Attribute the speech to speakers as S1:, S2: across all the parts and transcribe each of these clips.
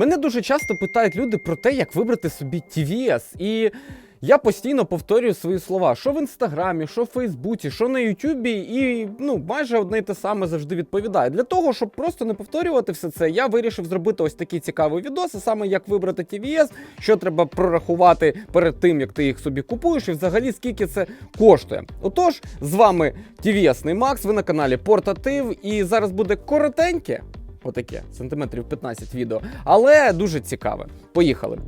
S1: Мене дуже часто питають люди про те, як вибрати собі TVS. І я постійно повторюю свої слова, що в інстаграмі, що в Фейсбуці, що на Ютубі, і ну майже одне й те саме завжди відповідаю. Для того, щоб просто не повторювати все це, я вирішив зробити ось такий цікавий відос, саме як вибрати TVS, що треба прорахувати перед тим, як ти їх собі купуєш, і взагалі скільки це коштує. Отож, з вами TVS Макс, ви на каналі Портатив, і зараз буде коротеньке. Отаке, сантиметрів 15 відео, але дуже цікаве. Поїхали.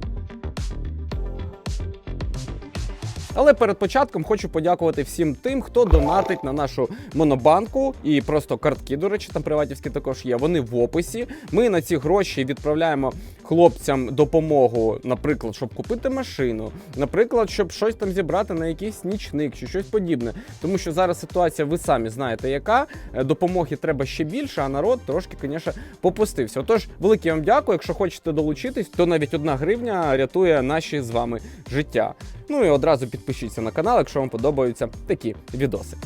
S1: Але перед початком хочу подякувати всім тим, хто донатить на нашу монобанку і просто картки, до речі, там приватівські також є. Вони в описі. Ми на ці гроші відправляємо хлопцям допомогу, наприклад, щоб купити машину, наприклад, щоб щось там зібрати на якийсь нічник чи щось подібне. Тому що зараз ситуація, ви самі знаєте, яка Е, допомоги треба ще більше, а народ трошки, звісно, попустився. Отож, велике вам дякую. Якщо хочете долучитись, то навіть одна гривня рятує наші з вами життя. Ну і одразу підпишіться на канал, якщо вам подобаються такі відоси.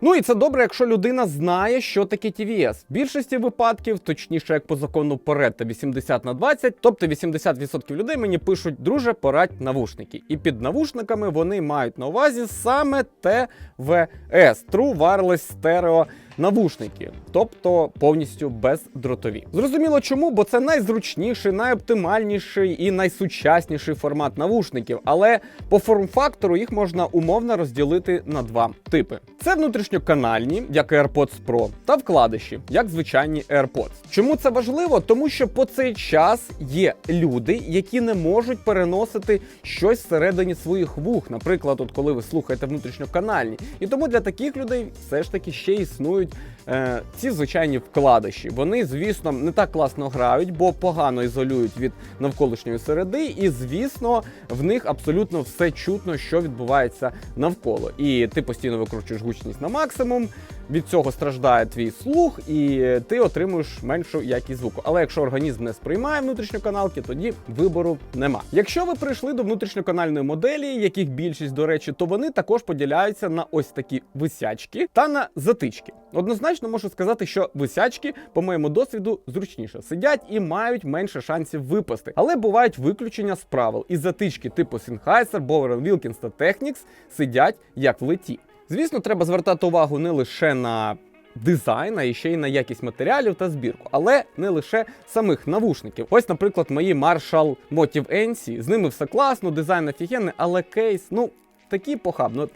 S1: Ну і це добре, якщо людина знає, що таке TVS. В більшості випадків, точніше, як по закону Паретта 80 на 20, тобто 80% людей мені пишуть, друже, порадь навушники. І під навушниками вони мають на увазі саме ТВС True Wireless Stereo навушники, тобто повністю бездротові. Зрозуміло чому, бо це найзручніший, найоптимальніший і найсучасніший формат навушників, але по форм-фактору їх можна умовно розділити на два типи: це внутрішньоканальні, як AirPods Pro, та вкладиші, як звичайні AirPods. Чому це важливо? Тому що по цей час є люди, які не можуть переносити щось всередині своїх вух, наприклад, от коли ви слухаєте внутрішньоканальні. І тому для таких людей все ж таки ще існують е, ці звичайні вкладиші. Вони, звісно, не так класно грають, бо погано ізолюють від навколишньої середи, і звісно, в них абсолютно все чутно, що відбувається навколо. І ти постійно викручуєш гучність на максимум. Від цього страждає твій слух, і ти отримуєш меншу якість звуку. Але якщо організм не сприймає внутрішньоканалки, тоді вибору нема. Якщо ви прийшли до внутрішньоканальної моделі, яких більшість, до речі, то вони також поділяються на ось такі висячки та на затички. Однозначно можу сказати, що висячки, по моєму досвіду, зручніше сидять і мають менше шансів випасти. Але бувають виключення з правил. І затички типу Sennheiser, Bowers Wilkins та Technics сидять як в леті. Звісно, треба звертати увагу не лише на дизайн, а ще й на якість матеріалів та збірку, але не лише самих навушників. Ось, наприклад, мої Marshall Motive NC. З ними все класно, дизайн офігенний, але кейс, ну, такий похабно.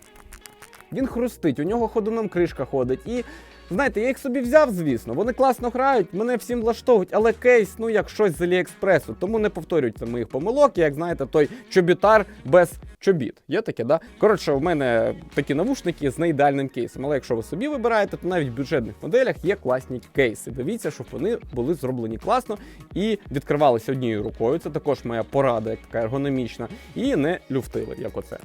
S1: Він хрустить, у нього ходуном кришка ходить. І знаєте, я їх собі взяв, звісно. Вони класно грають, мене всім влаштовують, але кейс, ну як щось з Аліекспресу. Тому не повторюйте моїх помилок, як знаєте, той чобітар без чобіт. Є таке, да? Коротше, у мене такі навушники з неідеальним кейсом. Але якщо ви собі вибираєте, то навіть в бюджетних моделях є класні кейси. Дивіться, щоб вони були зроблені класно і відкривалися однією рукою. Це також моя порада, як така ергономічна, і не люфтили, як оце.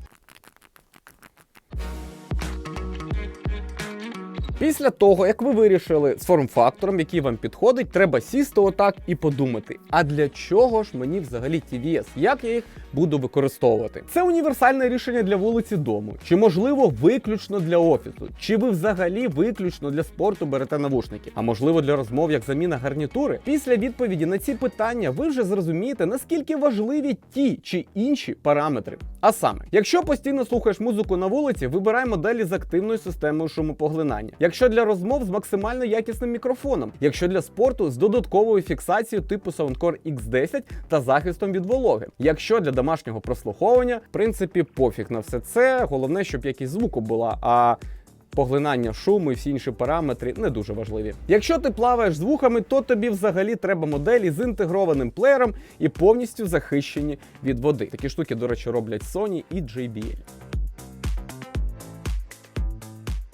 S1: Після того, як ви вирішили з форм-фактором, який вам підходить, треба сісти отак і подумати: а для чого ж мені взагалі TVS? Як я їх буду використовувати? Це універсальне рішення для вулиці дому, чи можливо виключно для офісу, чи ви взагалі виключно для спорту берете навушники, а можливо для розмов як заміна гарнітури? Після відповіді на ці питання ви вже зрозумієте, наскільки важливі ті чи інші параметри. А саме, якщо постійно слухаєш музику на вулиці, вибирай моделі з активною системою шумопоглинання. Якщо для розмов з максимально якісним мікрофоном, якщо для спорту з додатковою фіксацією типу Soundcore X10 та захистом від вологи. Якщо для домашнього прослуховування, в принципі, пофіг на все це. Головне, щоб якість звуку була. А Поглинання шуму і всі інші параметри не дуже важливі. Якщо ти плаваєш з вухами, то тобі взагалі треба моделі з інтегрованим плеєром і повністю захищені від води. Такі штуки, до речі, роблять Sony і JBL.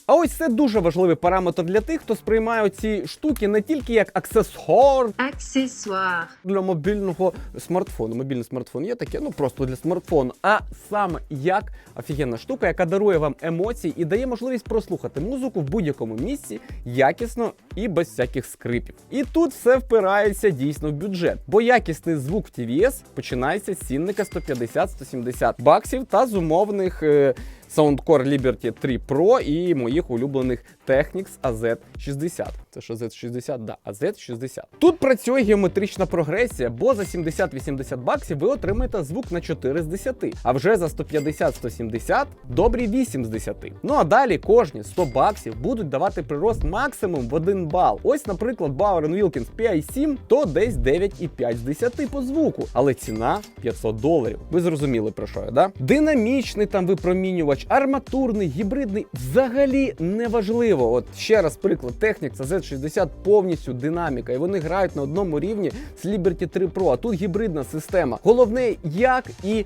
S1: А ось це дуже важливий параметр для тих, хто сприймає ці штуки не тільки як аксесуар
S2: Accessoire.
S1: для мобільного смартфону. Мобільний смартфон є таке, ну просто для смартфону, а саме як офігенна штука, яка дарує вам емоції і дає можливість прослухати музику в будь-якому місці якісно і без всяких скрипів. І тут все впирається дійсно в бюджет, бо якісний звук TVS починається з цінника 150-170 баксів та з умовних. Е, Soundcore Liberty 3 Pro і моїх улюблених Technics AZ60. Це що Z60? Да, а Z60. Тут працює геометрична прогресія, бо за 70-80 баксів ви отримаєте звук на 4 з 10, а вже за 150-170 добрі 8 з 10. Ну а далі кожні 100 баксів будуть давати прирост максимум в 1 бал. Ось, наприклад, Bauer Wilkins PI7 то десь 9,5 з 10 по звуку, але ціна 500 доларів. Ви зрозуміли про що я, да? Динамічний там випромінювач, арматурний, гібридний взагалі не важливо. От ще раз приклад, Technics Z60 повністю динаміка, і вони грають на одному рівні з Liberty 3 Pro, а тут гібридна система. Головне, як і,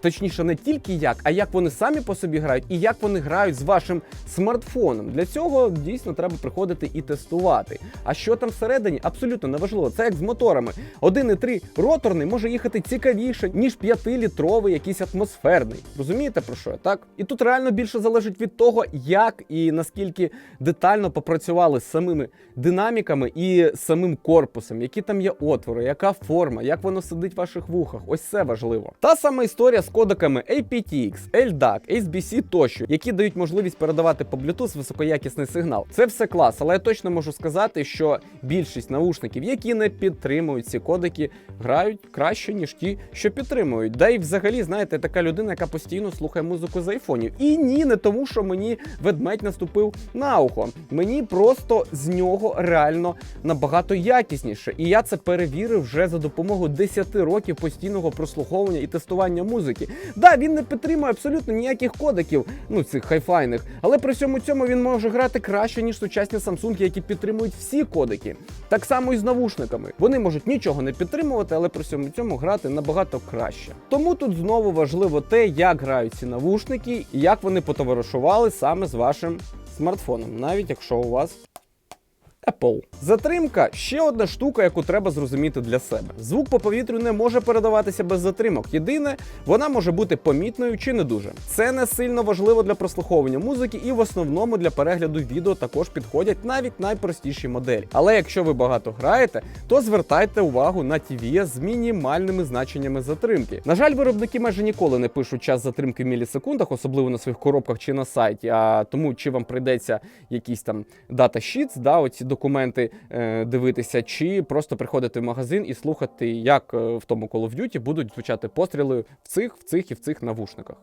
S1: точніше, не тільки як, а як вони самі по собі грають, і як вони грають з вашим смартфоном. Для цього дійсно треба приходити і тестувати. А що там всередині, абсолютно неважливо. Це як з моторами. 1,3 роторний може їхати цікавіше, ніж 5-літровий, якийсь атмосферний. Розумієте про що я так? І тут реально більше залежить від того, як і наскільки детально попрацювали з самими динаміками і самим корпусом, які там є отвори, яка форма, як воно сидить в ваших вухах. Ось це важливо. Та сама історія з кодеками aptX, LDAC, SBC тощо, які дають можливість передавати по Bluetooth високоякісний сигнал. Це все клас, але я точно можу сказати, що більшість наушників, які не підтримують ці кодеки, грають краще, ніж ті, що підтримують. Да і взагалі, знаєте, така людина, яка постійно слухає музику з айфонів. І ні, не тому, що мені ведмедь наступив на ухо. Мені просто з нього реально набагато якісніше. І я це перевірив вже за допомогою 10 років постійного прослуховування і тестування музики. Да, він не підтримує абсолютно ніяких кодеків, ну цих хайфайних, але при всьому цьому він може грати краще, ніж сучасні Samsung, які підтримують всі кодеки. Так само і з навушниками. Вони можуть нічого не підтримувати, але при всьому цьому грати набагато краще. Тому тут знову важливо те, як грають ці навушники і як вони потоваришували саме з вашим смартфоном, навіть якщо у вас Apple. Затримка ще одна штука, яку треба зрозуміти для себе. Звук по повітрю не може передаватися без затримок. Єдине, вона може бути помітною чи не дуже. Це не сильно важливо для прослуховування музики, і в основному для перегляду відео також підходять навіть найпростіші моделі. Але якщо ви багато граєте, то звертайте увагу на TVS з мінімальними значеннями затримки. На жаль, виробники майже ніколи не пишуть час затримки в мілісекундах, особливо на своїх коробках чи на сайті. А тому чи вам прийдеться якісь там дата sheets, да, оці документи е, дивитися, чи просто приходити в магазин і слухати, як е, в тому Call of Duty будуть звучати постріли в цих, в цих і в цих навушниках.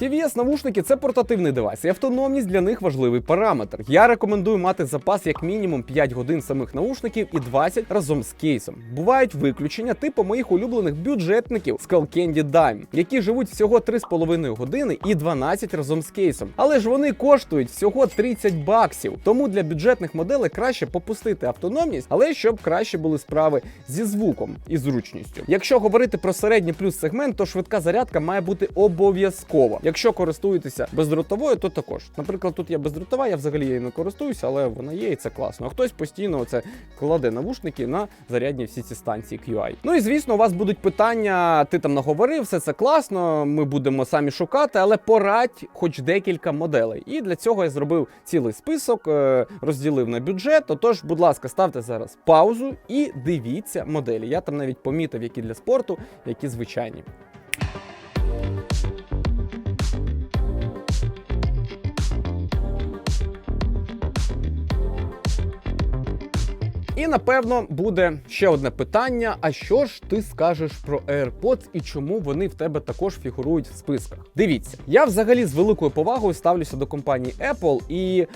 S1: TVS навушники це портативний девайс, і автономність для них важливий параметр. Я рекомендую мати запас як мінімум 5 годин самих наушників і 20 разом з кейсом. Бувають виключення, типу моїх улюблених бюджетників Skullcandy Dime, які живуть всього 3,5 години і 12 разом з кейсом. Але ж вони коштують всього 30 баксів. Тому для бюджетних моделей краще попустити автономність, але щоб краще були справи зі звуком і зручністю. Якщо говорити про середній плюс сегмент, то швидка зарядка має бути обов'язкова. Якщо користуєтеся бездротовою, то також. Наприклад, тут є бездротова, я взагалі її не користуюся, але вона є і це класно. А хтось постійно це кладе навушники на зарядні всі ці станції QI. Ну і звісно, у вас будуть питання, ти там наговорив, все це класно. Ми будемо самі шукати, але порадь хоч декілька моделей. І для цього я зробив цілий список, е, розділив на бюджет. Отож, будь ласка, ставте зараз паузу і дивіться моделі. Я там навіть помітив, які для спорту, які звичайні. Напевно буде ще одне питання: а що ж ти скажеш про AirPods і чому вони в тебе також фігурують в списках? Дивіться, я взагалі з великою повагою ставлюся до компанії Apple і.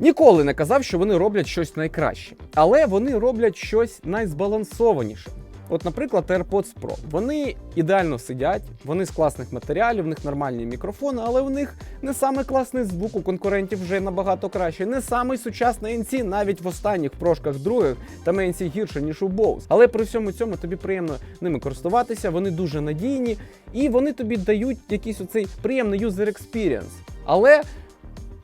S1: Ніколи не казав, що вони роблять щось найкраще, але вони роблять щось найзбалансованіше. От, наприклад, AirPods Pro. Вони ідеально сидять, вони з класних матеріалів, в них нормальні мікрофони, але в них не саме класний звук у конкурентів вже набагато краще. Не самий сучасний NC, навіть в останніх прошках других там NC гірше, ніж у Bose. Але при всьому цьому тобі приємно ними користуватися, вони дуже надійні і вони тобі дають якийсь оцей приємний user experience. Але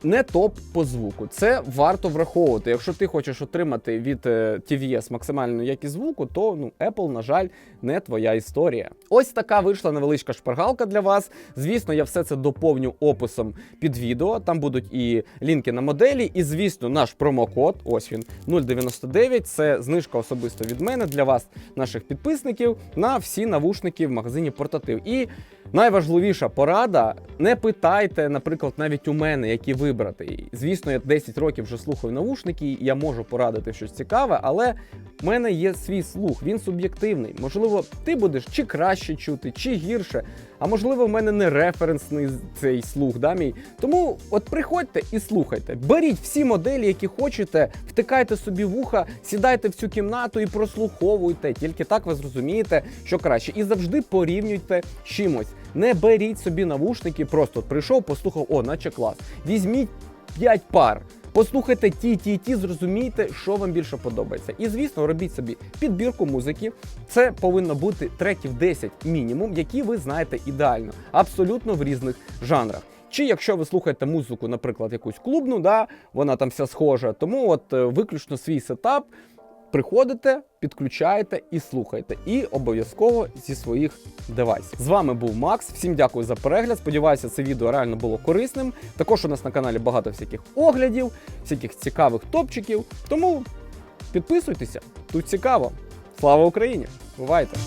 S1: не топ по звуку. Це варто враховувати. Якщо ти хочеш отримати від е, TVS максимальну якість звуку, то ну Apple, на жаль, не твоя історія. Ось така вийшла невеличка шпаргалка для вас. Звісно, я все це доповню описом під відео. Там будуть і лінки на моделі, і звісно, наш промокод. Ось він 099. Це знижка особисто від мене для вас, наших підписників, на всі навушники в магазині Портатив. І Найважливіша порада: не питайте, наприклад, навіть у мене, які вибрати. Звісно, я 10 років вже слухаю навушники, і я можу порадити щось цікаве, але в мене є свій слух, він суб'єктивний. Можливо, ти будеш чи краще чути, чи гірше. А можливо, в мене не референсний цей слух, да, мій. Тому от приходьте і слухайте. Беріть всі моделі, які хочете, втикайте собі вуха, сідайте в цю кімнату і прослуховуйте. Тільки так ви зрозумієте, що краще. І завжди порівнюйте чимось. Не беріть собі навушники, просто прийшов, послухав, о, наче клас. Візьміть 5 пар. Послухайте ті, ті, ті, зрозумійте, що вам більше подобається. І звісно, робіть собі підбірку музики. Це повинно бути треків 10 мінімум, які ви знаєте ідеально, абсолютно в різних жанрах. Чи якщо ви слухаєте музику, наприклад, якусь клубну, да, вона там вся схожа, тому от е, виключно свій сетап. Приходите, підключаєте і слухайте. І обов'язково зі своїх девайсів. З вами був Макс. Всім дякую за перегляд. Сподіваюся, це відео реально було корисним. Також у нас на каналі багато всяких оглядів, всяких цікавих топчиків. Тому підписуйтеся, тут цікаво. Слава Україні! Бувайте!